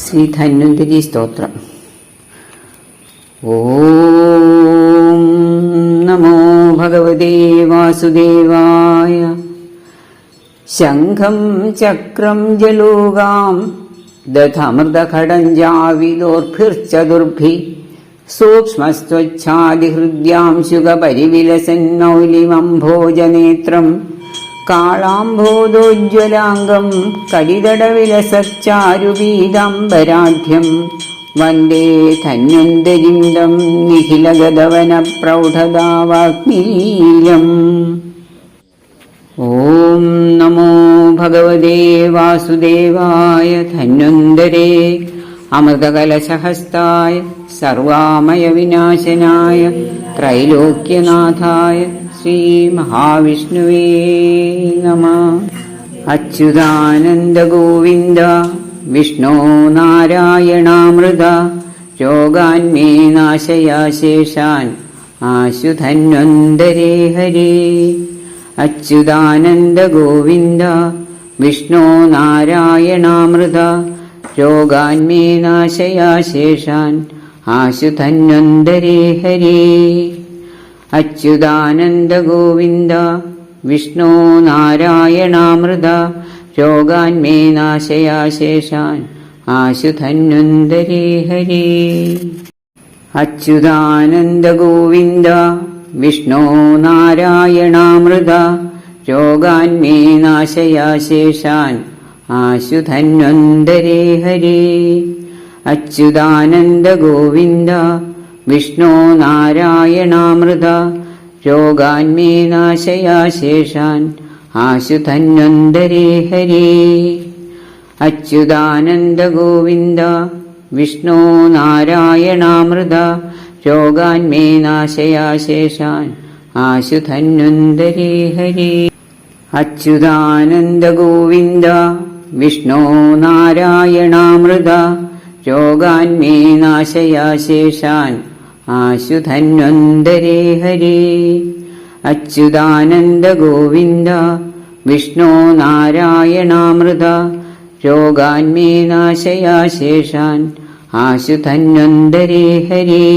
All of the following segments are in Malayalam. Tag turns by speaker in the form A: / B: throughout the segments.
A: ശ്രീ ധന്വന്തരി സ്തോത്രം ഓം നമോ ഭഗവതേ വാസുദേവായ ശംഖം ചക്രം ജലൂകാം ദധമൃതഖടഞ്ചാവിദോർഭിർച്ചതുർഭി സൂക്ഷ്മസ്ത്വച്ഛാതിഹൃദ്യാംശുകപരിവിലസന്നൗലിമംഭോജനേത്രം കാളാംബോധോജ്വലാംഗം കലിതടവിലസച്ചാരുപീതാംബരാഢ്യം വന്ദേ ധന്വന്തരിന്തം നിഖിലഗതവന പ്രൗഢദാവാഗ്നിലീലം ഓം നമോ ഭഗവതേ വാസുദേവായ ധന്വന്തരേ അമൃതകലശഹസ്തായ സർവാമയവിനാശനായ ത്രൈലോക്യനാഥായ ശ്രീമഹാവിഷ്ണുവേ നമ. അച്യുതാനന്ദഗോവിന്ദ വിഷ്ണോ നാരായണാമൃത രോഗാന്മേ നാശയാശേഷാൻ ആശുധന്വന്തരേ ഹരേ. അച്യുതാനന്ദഗോവിന്ദ വിഷ്ണോ നാരായണാമൃത രോഗാന്മേ നാശയാശേഷാൻ ആശുധന്വന്തരേ ഹരേ. അച്യുതാനന്ദഗോവിന്ദ വിഷ്ണോ നാരായണാമൃത രോഗാന്മേ നാശയാശേഷാൻ ആശുധന്വന്തരേ ഹരേ അച്യുതാനന്ദഗോവിന്ദ വിഷ്ണോ നാരായണാമൃത രോഗാന്മേ നാശയാശേഷാൻ ആശുധന്വന്തരേ ഹരേ അച്യുതാനന്ദഗോവിന്ദ വിഷ്ണോ നാരായണാമൃത രോഗാന്മേ നാശയാശേഷാൻ ആശുധന്വന്തരേ ഹരേ. അച്യുതാനന്ദഗോവിന്ദ വിഷ്ണു നാരായണാമൃത രോഗാന്മേ നാശയാശേഷാൻ ആശുധന്വന്തരേ ഹരേ. അച്യുതാനന്ദഗോവിന്ദ വിഷ്ണു നാരായണാമൃത രോഗാന്മേ നാശയാശേഷാൻ ആശുധന്വന്തരേ ഹരേ. അച്യുതാനന്ദഗോവിന്ദ വിഷ്ണോ നാരായണാമൃത രോഗാന്മേ നാശയാശേഷാൻ ആശുധന്വന്തരേ ഹരേ.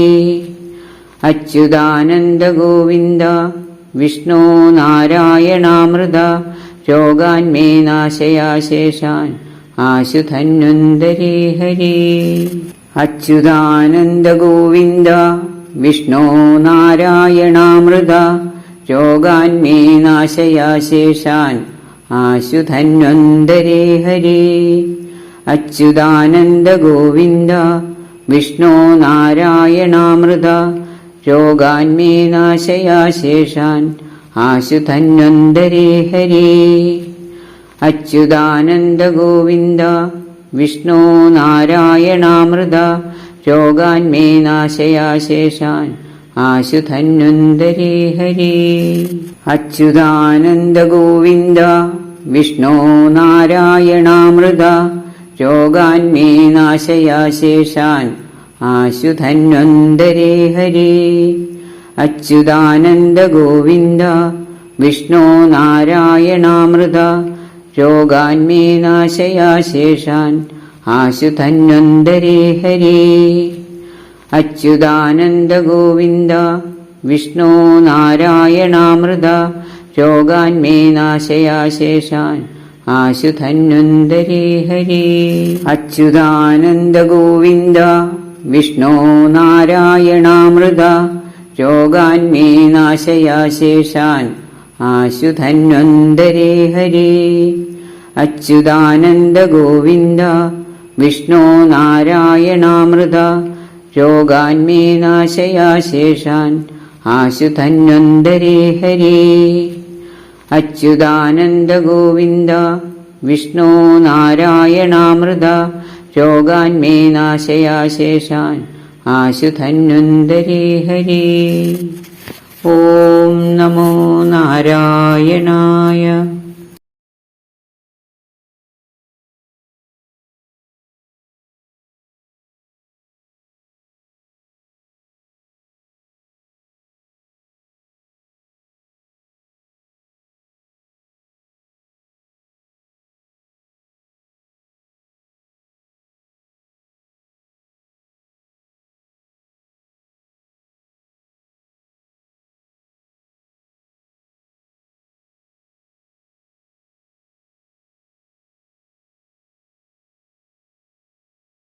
A: അച്യുതാനന്ദഗോവിന്ദ വിഷ്ണോ നാരായണാമൃത രോഗാന്മേ നാശയാശേഷാൻ ആശുധന്വന്തരേ ഹരേ അച്യുതാനന്ദഗോവിന്ദ വിഷ്ണോ നാരായണാമൃത രോഗാന്മേ നാശയാശേഷാൻ ആശുധന്വന്തരേ ഹരേ അച്യുതാനന്ദഗോവിന്ദ വിഷ്ണോ നാരായണാമൃത രോഗാന്മേ നാശയാശേഷാൻ ആശുധന്വന്തരേ ഹരേ അച്യുതാനന്ദഗോവിന്ദ വിഷ്ണോ നാരായണാമൃത രോഗാന്മേ നാശയാശേഷാൻ ആശുധന്വന്തരേ ഹരേ. അച്യുതാനന്ദഗോവിന്ദ വിഷ്ണോ നാരായണാമൃത രോഗാന്മേ നാശയാശേഷാൻ ആശുധന്വന്തരേ ഹരേ. അച്യുതാനന്ദഗോവിന്ദ വിഷ്ണോ നാരായണാമൃത രോഗാന്മേ നാശയാശേഷാൻ ആശുധന്വന്തരേ ഹരേ അച്യുതാനന്ദഗോവിന്ദ വിഷ്ണു നാരായണാമൃത രോഗാന്മേ നാശയാശേഷാൻ ആശുധന്വന്തരേ ഹരേ അച്യുതാനന്ദഗോവിന്ദ വിഷ്ണു നാരായണാമൃത രോഗാന്മേ നാശയാശേഷാൻ ആശുധന്വന്തരേ ഹരേ. അച്യുതാനന്ദഗോവിന്ദ വിഷ്ണോ നാരായണാമൃത രോഗാന്മേ നാശയാശേഷാൻ ആശുധന്വന്തരേ ഹരേ. അച്യുതാനന്ദഗോവിന്ദ വിഷ്ണോ നാരായണാമൃത രോഗാന്മേ നാശയാശേഷാൻ ആശുധന്വന്തരേ ഹരേ. ഓം